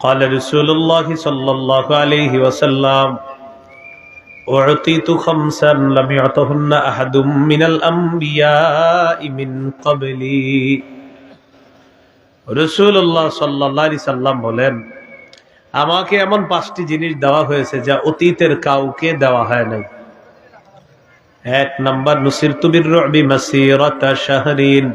قال رسول الله صلى الله عليه وسلم أعطيت خمسا لم يعطهن أحد من الأنبياء من قبلي রসুল্লাহ সাল্লাহ সাল্লাম বলেন আমাকে এমন পাঁচটি জিনিস দেওয়া হয়েছে যা অতীতের কাউকে দেওয়া হয় নাই এক নম্বর নুসির তুবির রবি মাসিরতা শাহরিন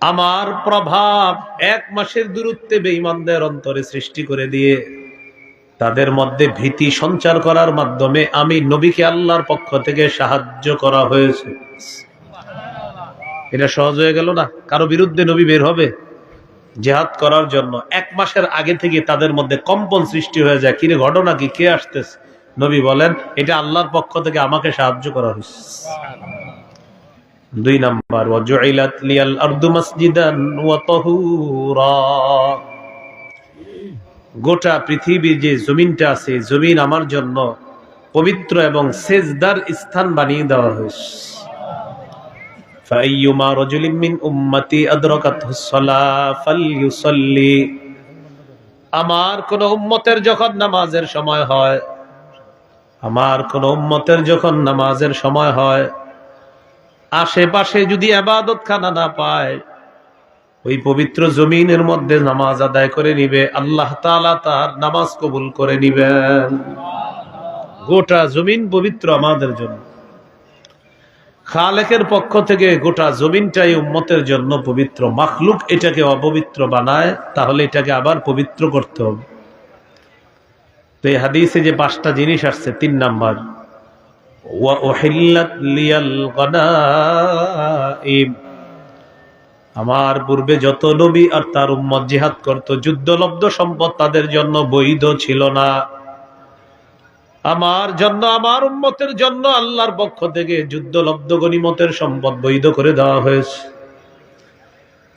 আমার প্রভাব এক মাসের দূরত্বে বেঈমানদের অন্তরে সৃষ্টি করে দিয়ে তাদের মধ্যে ভীতি সঞ্চার করার মাধ্যমে আমি নবীকে আল্লাহর পক্ষ থেকে সাহায্য করা হয়েছে। এটা সহজ হয়ে গেল না? কারও বিরুদ্ধে নবী বের হবে জেহাদ করার জন্য। এক মাসের আগে থেকে তাদের মধ্যে কম্পন সৃষ্টি হয়ে যায়। কিরে, ঘটনা কি? কে আসতেছে? নবী বলেন, এটা আল্লাহর পক্ষ থেকে আমাকে সাহায্য করা হয়েছে। দুই নম্বর মাসজিদান গোটা পৃথিবী যে জমিনটা আছে জমিন আমার জন্য পবিত্র এবং সেজদার স্থান বানিয়ে দেওয়া হয়েছে। উম্মতি আমার কোন উম্মতের যখন নামাজের সময় হয়, আমার কোন উম্মতের যখন নামাজের সময় হয় আশেপাশে যদি আবাদত খানা না পায়, ওই পবিত্র জমিনের মধ্যে নামাজ আদায় করে নিবে, আল্লাহ তাআলা তার নামাজ কবুল করে নিবেন। গোটা জমিন পবিত্র আমাদের জন্য। খালেকের পক্ষ থেকে গোটা জমিনটাই উম্মতের জন্য পবিত্র। মাখলুক এটাকে অপবিত্র বানায়, তাহলে এটাকে আবার পবিত্র করতে হবে। তো এই হাদিসে যে পাঁচটা জিনিস আসছে, তিন নাম্বার। আমার পূর্বে যত নবী আর তার উম্মত জিহাদ করত যুদ্ধলব্ধ সম্পদ তাদের জন্য বৈধ ছিল না। আমার জন্য, আমার উম্মতের জন্য আল্লাহর পক্ষ থেকে যুদ্ধলব্ধ গনিমতের সম্পদ বৈধ করে দেওয়া হয়েছে।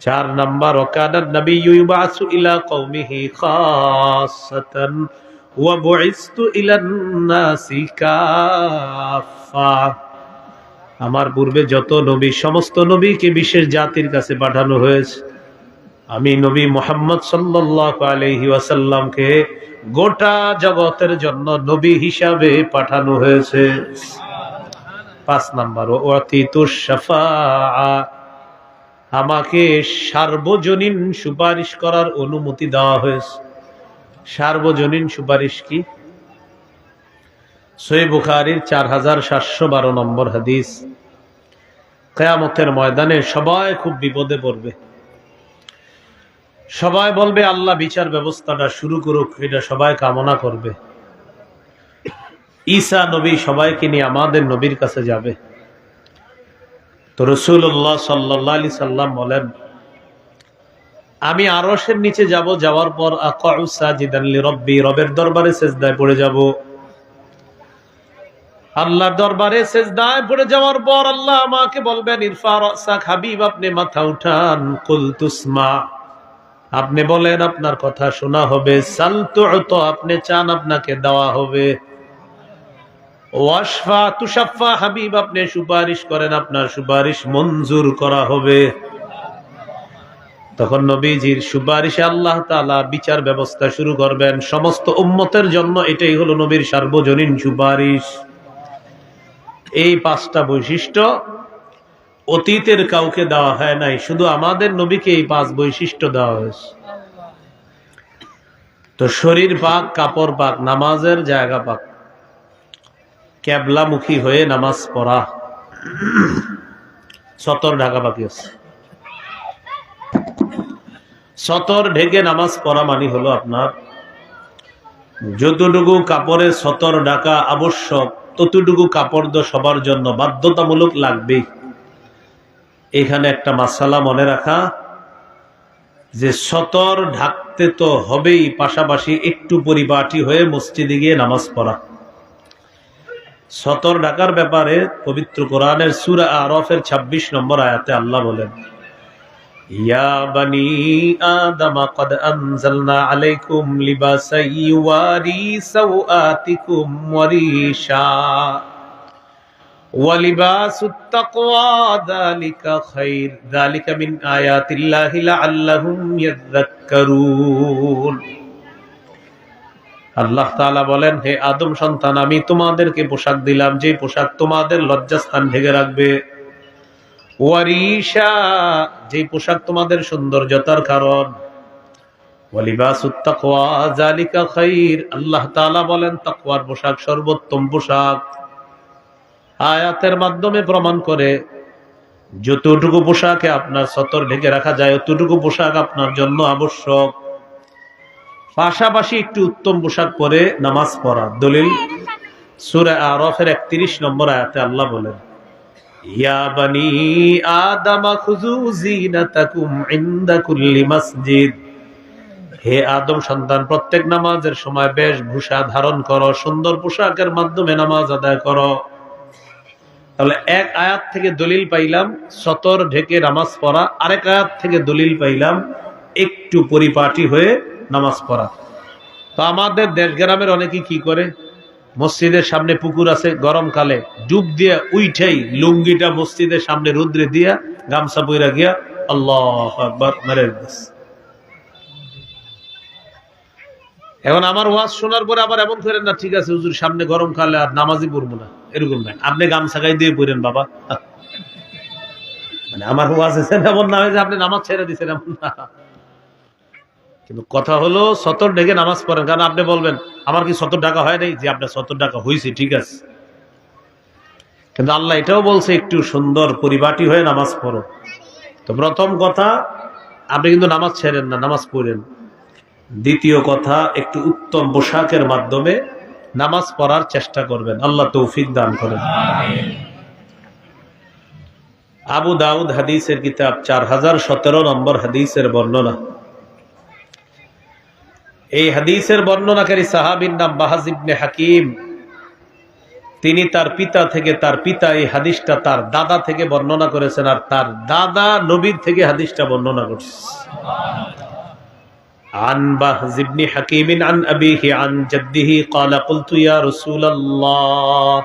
চার নাম্বার ওকানার নবী ইউবাসু ইলা কওমিহি খাসাতান আমার পূর্বে যত নবী, সমস্ত নবীকে বিশেষ জাতির কাছে পাঠানো হয়েছে। আমি নবী মোহাম্মদ ওয়াসাল্লামকে গোটা জগতের জন্য নবী হিসাবে পাঠানো হয়েছে। পাঁচ নাম্বার আমাকে সার্বজনীন সুপারিশ করার অনুমতি দেওয়া হয়েছে। সার্বজনীন সুপারিশ কি? সই বুখারির চার হাজার সাতশো বারো নম্বর হাদিস। কেয়ামতের ময়দানে সবাই খুব বিপদে পড়বে। সবাই বলবে, আল্লাহ বিচার ব্যবস্থাটা শুরু করুক, এটা সবাই কামনা করবে। ঈসা নবী সবাইকে নিয়ে আমাদের নবীর কাছে যাবে। তো রসুল্লাহ সাল্লি সাল্লাম বলেন আমি আরসের নিচে যাব, যাওয়ার পর রব্বি রবের দরবারে সেজদায় পড়ে যাব। আল্লাহর দরবারে সেজদায় পড়ে যাওয়ার পর আল্লাহ আমাকে বলবেন, ইরফা হাবিব, আপনি মাথা উঠান কুলতুসমা আপনি বলেন, আপনার কথা শোনা হবে আপনি চান, আপনাকে দেওয়া হবে। ওয়াশফা তুষাফা হাবিব, আপনি সুপারিশ করেন, আপনার সুপারিশ মঞ্জুর করা হবে। তখন নবীজির সুপারিশে আল্লাহ তালা বিচার ব্যবস্থা শুরু করবেন। সমস্ত উম্মতের জন্য এটাই হলো নবীর সার্বজনীন সুপারিশ। এই পাঁচটা বৈশিষ্ট্য অতীতের কাউকে দেওয়া হয় নাই, শুধু আমাদের নবীকে এই পাঁচ বৈশিষ্ট্য দেওয়া হয়েছে। তো শরীর পাক, কাপড় পাক, নামাজের জায়গা পাক, ক্যাবলামুখী হয়ে নামাজ পড়া। সতর ঢাকা বাকি আছে। সতর ঢেকে নামাজ পড়া মানি হলো আপনার। যতটুকু কাপড়ের সতর ঢাকা আবশ্যক, ততটুকু কাপড় তো সবার জন্য বাধ্যতামূলক লাগবেই। এখানে একটা মাসালা মনে রাখা, যে সতর ঢাকতে তো হবেই, পাশাপাশি একটু পরিপাটি হয়ে মসজিদে গিয়ে নামাজ পড়া। সতর ঢাকার ব্যাপারে পবিত্র কোরআনের সুরা আরফের ২৬ নম্বর আয়াতে আল্লাহ বলেন ইয়া বানি আদম قد انزلنا عليكم لباسا يواري سوآتكم وريشا ওয়ালিবাস খাইর যালিকা মিন আয়াতিল্লাহি লাআল্লাহুম ইয়াযাক্কারুন আল্লাহ তাআলা বলেন হে আদম সন্তান আমি তোমাদেরকে পোশাক দিলাম যে পোশাক তোমাদের লজ্জাস্থান ঢেকে রাখবে ওয়ারিশা যে পোশাক তোমাদের সৌন্দর্যতার কারণ। আল্লাহ বলেন পোশাক সর্বোত্তম পোশাক। আয়াতের মাধ্যমে প্রমাণ করে, যতটুকু পোশাকে আপনার রাখা যায়, অতটুকু পোশাক আপনার জন্য আবশ্যক। পাশাপাশি একটু উত্তম পোশাক পরে নামাজ পড়া। দলিল, সুরে আরফের একত্রিশ নম্বর আয়াতে আল্লাহ বলেন ইয়া বানি আদামা খুজু জিনাতাকুম ইনদা কুল্লি মসজিদ। হে আদম সন্তান, প্রত্যেক নামাজের সময় বেশভূষা ধারণ করো, সুন্দর পোশাকের মাধ্যমে নামাজ আদায় করো। তাহলে এক আয়াত থেকে দলিল পাইলাম, সতর ঢেকে নামাজ পড়া, আরেক আয়াত থেকে দলিল পাইলাম, একটু পরিপাটি হয়ে নামাজ পড়া। তো আমাদের দেশ গ্রামের অনেকে কি করে? মসজিদের সামনে পুকুর আছে গরমকালে, ডুব দিয়া উইঠাই লুঙ্গিটা মসজিদের সামনে রুদ্রে দিয়া গামছা বইরা গিয়া আল্লাহ আকবার এখন আমার ওয়াজ শোনার পরে আবার এমন করেন না, ঠিক আছে হুজুর, সামনে গরমকালে আর নামাজি পড়ব না। এরকম নাই আপনি গামছা গাই দিয়ে পড়েন, বাবা। মানে আমার ওয়াজ এমন না হয় যে আপনি নামাজ ছেড়ে দিচ্ছেন এমন না। কিন্তু কথা হলো সতর ডেকে নামাজ পড়েন, কারণ আপনি বলবেন, আমার কি সতর ডাকা হয় নাই? যে আপনার সতর ডাকা হয়েছে ঠিক আছে। কিন্তু আল্লাহ এটাও বলছে, একটু সুন্দর পরিবাটি হয়ে নামাজ পড়ো। তো প্রথম কথা, আপনি কিন্তু নামাজ ছেড়েন না, নামাজ পড়েন। দ্বিতীয় কথা, একটু উত্তম পোশাকের মাধ্যমে নামাজ পড়ার চেষ্টা করবেন। আল্লাহ তৌফিক দান করেন। আবু দাউদ হাদিসের কিতাব চার হাজার সতেরো নম্বর হাদিসের বর্ণনা। এই হাদিসের বর্ণনাকারী সাহাবির নাম বাহাজিবনে হাকিম তিনি তার পিতা থেকে তার পিতা এই হাদিসটা তার দাদা থেকে বর্ণনা করেছেন আর তার দাদা নবীর থেকে হাদিসটা বর্ণনা করছে عن بهز بن حكيم عن أبيه عن جده قال قلت يا رسول الله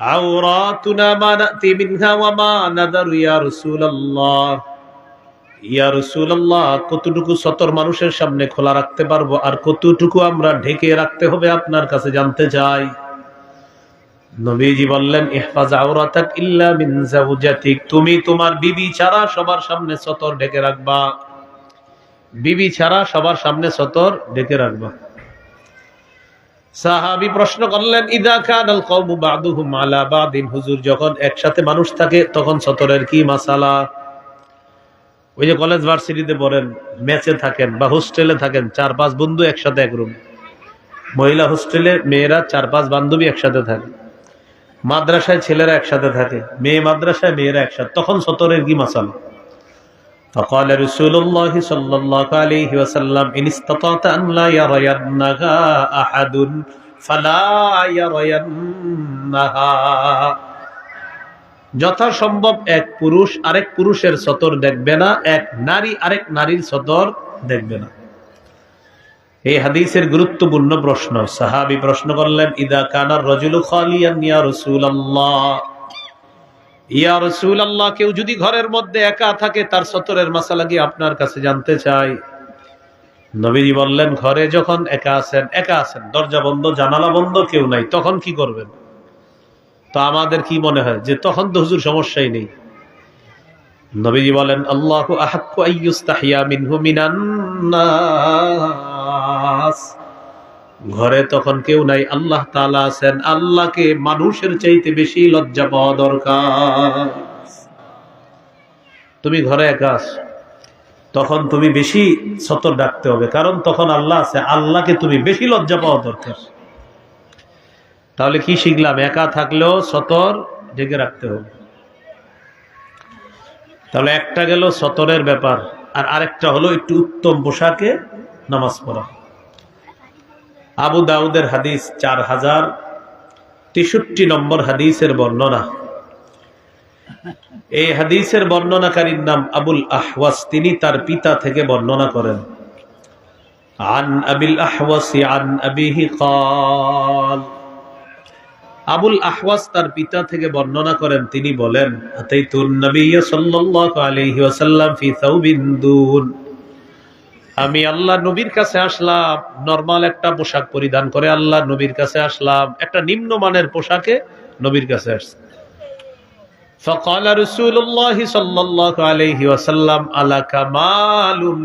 عوراتنا ما نأتي منها وما نذر يا رسول الله ইয়া কতটুকু সতর মানুষের সামনে খোলা রাখতে পারব আর কতটুকু আমরা ঢেকে রাখতে হবে আপনার কাছে জানতে চাই? নবীজি বললেন, ইহফাজ ইল্লা তুমি তোমার বিবি ছাড়া সবার সামনে সতর ঢেকে রাখবা। বিবি ছাড়া সবার সামনে সতর ঢেকে রাখবা। সাহাবি প্রশ্ন করলেন, ইদা কানাল কওমু বাদিন? হুজুর যখন একসাথে মানুষ থাকে, তখন সতরের কি মাসালা? ওই যে কলেজ ভার্সিটিতে পড়েন ম্যাচে থাকেন বা হোস্টেলে থাকেন চার পাঁচ বন্ধু একসাথে এক রুম মহিলা হোস্টেলে মেয়েরা চার পাঁচ বান্ধবী একসাথে থাকে মাদ্রাসায় ছেলেরা একসাথে থাকে মেয়ে মাদ্রাসায় মেয়েরা একসাথে তখন সতরের কি মাসালা فقال رسول الله صلى الله عليه وسلم إن استطعت أن لا يرينها أحد فلا يرينها যথাসম্ভব এক পুরুষ আরেক পুরুষের সতর দেখবে না, এক নারী আরেক নারীর সতর দেখবে না। এই হাদিসের গুরুত্বপূর্ণ প্রশ্ন, সাহাবি প্রশ্ন করলেন, ইদা কানার রজুল খালিয়ান ইয়া রাসূলুল্লাহ? ইয়া রাসূলুল্লাহ, কেউ যদি ঘরের মধ্যে একা থাকে, তার সতরের মাসালা কি আপনার কাছে জানতে চাই? নবীজি বললেন, ঘরে যখন একা আছেন একা আছেন, দরজা বন্ধ, জানালা বন্ধ, কেউ নাই, তখন কি করবেন? তো আমাদের কি মনে হয়? যে তখন তো হুজুর সমস্যাই নেই। নবীজি বলেন, আল্লাহ ঘরে তখন কেউ নাই। আল্লাহ তাআলা আছেন। আল্লাহকে মানুষের চাইতে বেশি লজ্জা পাওয়া দরকার। তুমি ঘরে একা তখন তুমি বেশি সতর ডাকতে হবে। কারণ তখন আল্লাহ আছে। আল্লাহকে তুমি বেশি লজ্জা পাওয়া দরকার। তাহলে কি শিখলাম একা থাকলেও সতর ঢেকে রাখতে হবে তাহলে একটা গেল সতরের ব্যাপার আর আরেকটা হলো একটু উত্তম পোশাকে নামাজ পড়া আবু দাউদের হাদিস চার হাজার তেষট্টি নম্বর হাদিসের বর্ণনা এই হাদিসের বর্ণনাকারীর নাম আবুল আহওয়াস তিনি তার পিতা থেকে বর্ণনা করেন عن أبي الأحوص عن أبيه قال আবুল আহওয়াজ তার পিতা থেকে বর্ণনা করেন তিনি বলেন আতাইতুন নবিয়্য সাল্লাল্লাহু আলাইহি ওয়াসাল্লাম ফি থাউবিন দুন আমি আল্লাহ নবীর কাছে আসলাম নরমাল একটা পোশাক পরিধান করে আল্লাহ নবীর কাছে আসলাম একটা নিম্নমানের পোশাকে নবীর কাছে আসছে فقال رسول الله صلى الله عليه وسلم আলাকা কামালুন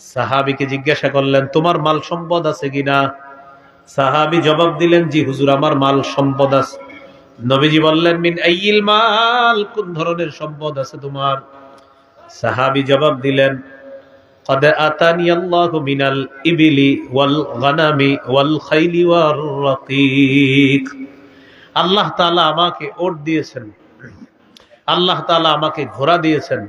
সাহাবীকে জিজ্ঞাসা করলেন তোমার মাল সম্পদ আছে কিনা সাহাবী জবাব দিলেন জি হুজুর আমার মাল সম্পদ আছে নবীজি বললেন মিন আইয়িল মাল কোন ধরনের সম্পদ আছে তোমার সাহাবী জবাব দিলেন قد آتاني الله من الإبل والغنم والخيل والرقيق আল্লাহ তাআলা আমাকে ওট দিয়েছেন আল্লাহ তাআলা আমাকে ঘোড়া দিয়েছেন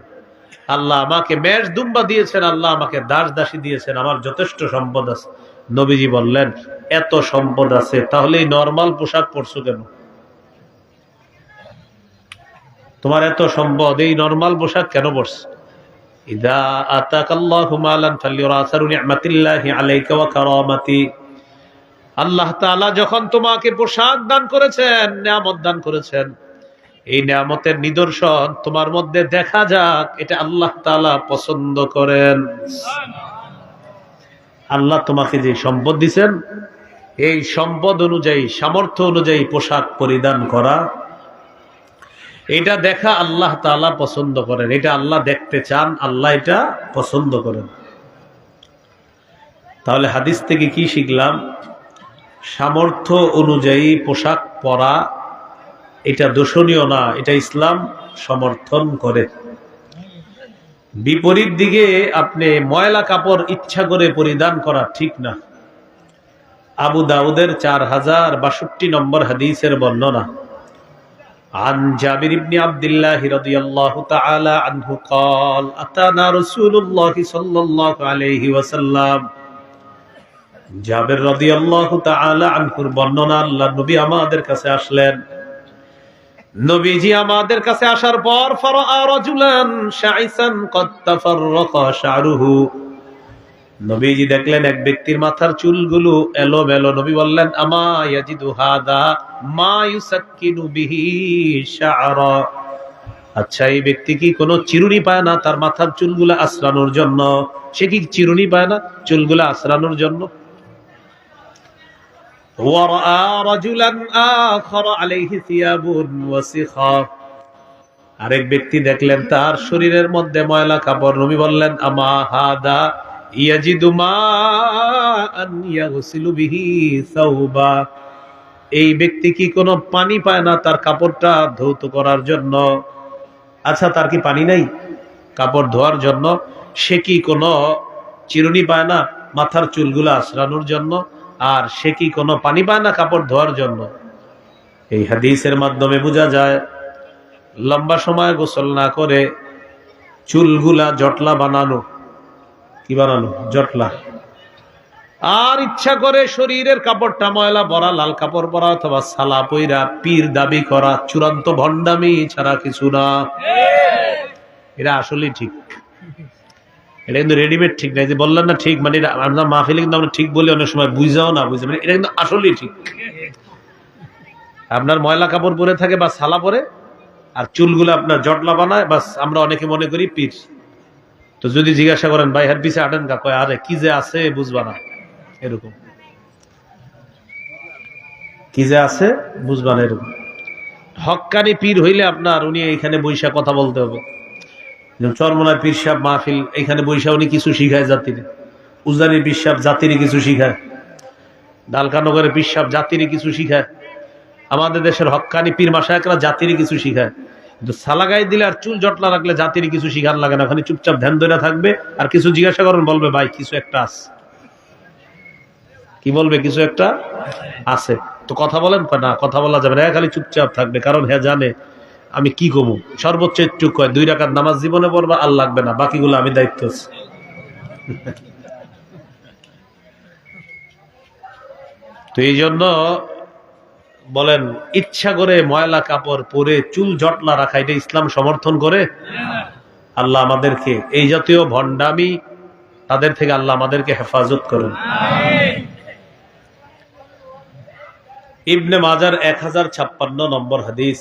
আল্লাহ আমাকে মেষ দুম্বা দিয়েছেন, আল্লাহ আমাকে দাস দাসী দিয়েছেন, আমার যথেষ্ট সম্পদ আছে। নবীজি বললেন, এত সম্পদ আছে তাহলে এই নর্মাল পোশাক পরছো কেন? তোমার এত সম্পদ, এই নর্মাল পোশাক কেন পরছো? আল্লাহ যখন তোমাকে পোশাক দান করেছেন, নিয়ামত দান করেছেন এই নিয়ামতের নিদর্শন তোমার মধ্যে দেখা যাক, এটা আল্লাহ তাআলা পছন্দ করেন। আল্লাহ তোমাকে যে সম্পদ দিছেন, এই সম্পদ অনুযায়ী, সামর্থ্য অনুযায়ী পোশাক পরিধান করা, এটা দেখা আল্লাহ তাআলা পছন্দ করেন। এটা আল্লাহ দেখতে চান, আল্লাহ এটা পছন্দ করেন। তাহলে হাদিস থেকে কি শিখলাম? সামর্থ্য অনুযায়ী পোশাক পরা এটা দোষণীয় না এটা ইসলাম সমর্থন করে বিপরীত দিকে আপনি ময়লা কাপড় ইচ্ছা করে পরিধান করা ঠিক না আবু দাউদের চার হাজার বাষট্টি নম্বর হাদিসের বর্ণনা عن جابر بن عبد الله رضي الله تعالى عنه قال أتانا رسول الله صلى الله عليه وسلم জাবের রাদিয়াল্লাহু তাআলা আনহুর বর্ণনা আল্লাহ নবী আমাদের কাছে আসলেন নবীজি আমাদের কাছে আসার পর ফারা রাজুলান শাইসান কদ শা'রুহু। নবীজি দেখলেন এক ব্যক্তির মাথার চুলগুলো এলো মেলো নবী বললেন, আমা ইয়াজিদু হাদা মা ইউসাক্কিনু বিহি শা'রা। আচ্ছা এই ব্যক্তি কি কোনো চিরুনি পায় না তার মাথার চুলগুলো আশ্রানোর জন্য? সে কি চিরুনি পায় না? চুলগুলো আশ্রানোর জন্য? ورأى رجلا آخر عليه ثياب وسخا আরেক ব্যক্তি দেখলেন তার শরীরের মধ্যে ময়লা কাপড় নবী বললেন আমা হাদা ইয়াজিদু মা আন ইয়াগসিলু বিহি সাওবা এই ব্যক্তি কি কোনো পানি পায় না তার কাপড়টা ধৌত করার জন্য আচ্ছা তার কি পানি নাই কাপড় ধোয়ার জন্য সে কি কোনো চিরুনি পায় না মাথার চুলগুলো আশ্রানোর জন্য আর সে কি কোনো পানি পায় না কাপড় ধোয়ার জন্য? এই হাদিসের মাধ্যমে বোঝা যায় লম্বা সময় গোসল না করে চুলগুলা জটলা বানানো। কি বানানো? জটলা। আর ইচ্ছা করে শরীরের কাপড়টা ময়লা পরা লাল কাপড় পরা অথবা সালা পইরা পীর দাবি করা চূড়ান্ত ভণ্ডামি ছাড়া কিছু না। এটা আসলে ঠিক। এটা কিন্তু রেডিমেড ঠিক নাই। যে বললেন না ঠিক মানে আমরা মাহফিলে কিন্তু আমরা ঠিক বলি, অনেক সময় বুঝাও না বুঝে। মানে এটা কিন্তু আসলেই ঠিক। আপনার ময়লা কাপড় পরে থাকে বা সালা পরে, আর চুলগুলো আপনার জটলা বানায়, বাস আমরা অনেকে মনে করি পীর। তো যদি জিজ্ঞাসা করেন, ভাই, হার পিছে আটেন কা? কয়, আরে, কি যে আছে বুঝবা না। এরকম। কি যে আছে বুঝবা না এরকম। হক্কানি পীর হইলে আপনার উনি এখানে বৈশা কথা বলতে হবে। যেমন চরমনায় পীর সাহেব মাহফিল, এখানে বৈশা উনি কিছু শিখায় জাতিরে। উজানি পীর সাহেব জাতিরে কিছু শিখায়। ডালকানগরে পীর সাহেব জাতিরে কিছু শিখায়। আমাদের দেশের হক্কানি পীর মাসায়করা জাতিরে কিছু শিখায়। কিন্তু সালাগাই দিলে আর চুল জটলা রাখলে জাতির কিছু শিখার লাগে না। ওখানে চুপচাপ ধ্যান ধরে থাকবে আর কিছু জিজ্ঞাসা করেন, বলবে, ভাই, কিছু একটা আছে। কি বলবে, কিছু একটা আছে? তো কথা বলেন, না, কথা বলা যাবে না। খালি চুপচাপ থাকবে। কারণ হ্যাঁ জানে আমি কি কমু সর্বোচ্চ একটু কয়, দুই রাকাত নামাজ জীবনে পড়বা, আর লাগবে না, বাকিগুলো আমি দায়িত্ব আছি। তো এই জন্য বলেন, ইচ্ছা করে ময়লা কাপড় পরে চুল জটলা রাখা, এটা ইসলাম সমর্থন করে? আল্লাহ আমাদেরকে, এই জাতীয় ভণ্ডামি তাদের থেকে আল্লাহ আমাদেরকে হেফাজত করুন। ইবনে মাজার এক হাজার ছাপ্পান্ন নম্বর হাদিস।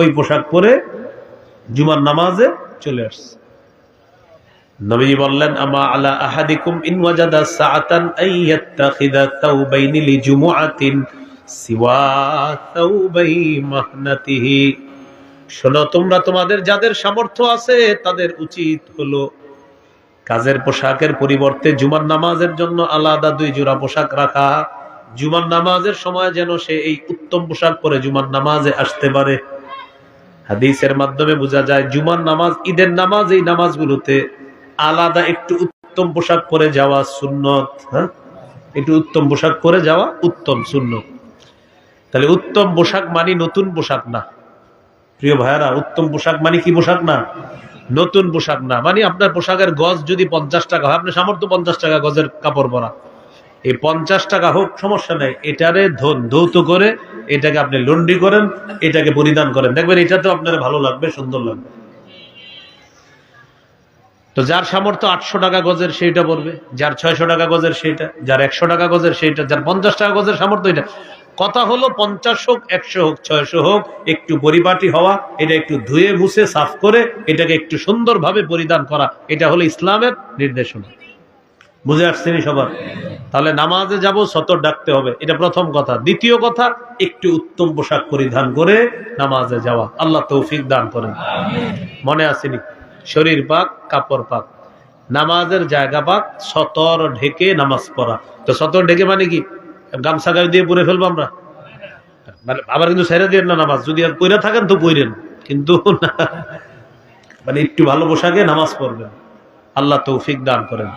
ওই পোশাক পরে জুমার নামাজে চলে আসছে। নবী বললেন, আমা আলা আহাদিকুম ইন ওয়াজাদা সাআতান আই ইয়াত্তাখিযা তাওবাইনি লিজুমুআতিন সিওয়া তাওবাই মাহনাতিহি। শোনো, তোমরা তোমাদের যাদের সামর্থ্য আছে তাদের উচিত হলো কাজের পোশাকের পরিবর্তে জুমার নামাজের জন্য আলাদা দুই জোড়া পোশাক রাখা। জুমার নামাজের সময় যেন সে এই উত্তম পোশাক পরে জুমার নামাজে আসতে পারে। হাদিসের মাধ্যমে বোঝা যায়, জুমার নামাজ, ঈদের নামাজ, এই নামাজগুলোতে আলাদা একটু উত্তম পোশাক পরে যাওয়া সুন্নত হ্যাঁ? একটু উত্তম পোশাক পরে যাওয়া উত্তম সুন্নত। তাহলে উত্তম পোশাক মানি নতুন পোশাক না। প্রিয় ভাইয়ারা, উত্তম পোশাক মানে কি পোশাক না? নতুন পোশাক না। মানে আপনার পোশাকের গজ যদি পঞ্চাশ টাকা হয়, আপনার সামর্থ্য পঞ্চাশ টাকা গজের কাপড় পরা। এই পঞ্চাশ টাকা হোক, সমস্যা নেই। এটারে ধন, ধৌত করে এটাকে আপনি লন্ডি করেন, এটাকে পরিধান করেন। দেখবেন এটা তো আপনার ভালো লাগবে, সুন্দর লাগবে। তো যার সামর্থ্য আটশো টাকা গজের সেইটা পড়বে, যার ছয়শো টাকা গজের সেইটা, যার একশো টাকা গজের সেইটা, যার পঞ্চাশ টাকা গজের সামর্থ্য এটা। কথা হলো পঞ্চাশ হোক, একশো হোক, ছয়শো হোক, একটু পরিপাটি হওয়া, এটা একটু ধুয়ে মুছে, সাফ করে, এটাকে একটু সুন্দরভাবে পরিধান করা, এটা হলো ইসলামের নির্দেশনা। বুঝে আসছেন সবার? তাহলে নামাজে যাব সতর ডাকতে হবে। এটা প্রথম কথা। দ্বিতীয় কথা একটু উত্তম পোশাক পরিধান করে নামাজে যাওয়া। আল্লাহ তৌফিক দান করেন। মনে আসেনি? শরীর পাক কাপড় পাক। নামাজের জায়গা পাক সতর ঢেকে নামাজ পড়া। তো সতর ঢেকে মানে কি? গামছা গায়ে দিয়ে পরে ফেলব আমরা? মানে আবার কিন্তু ছেড়ে দিয়ে না নামাজ। যদি আর পইরা থাকেন তো পইরেন। কিন্তু না, মানে একটু ভালো পোশাকে নামাজ পড়বেন। আল্লাহ তৌফিক দান করেন।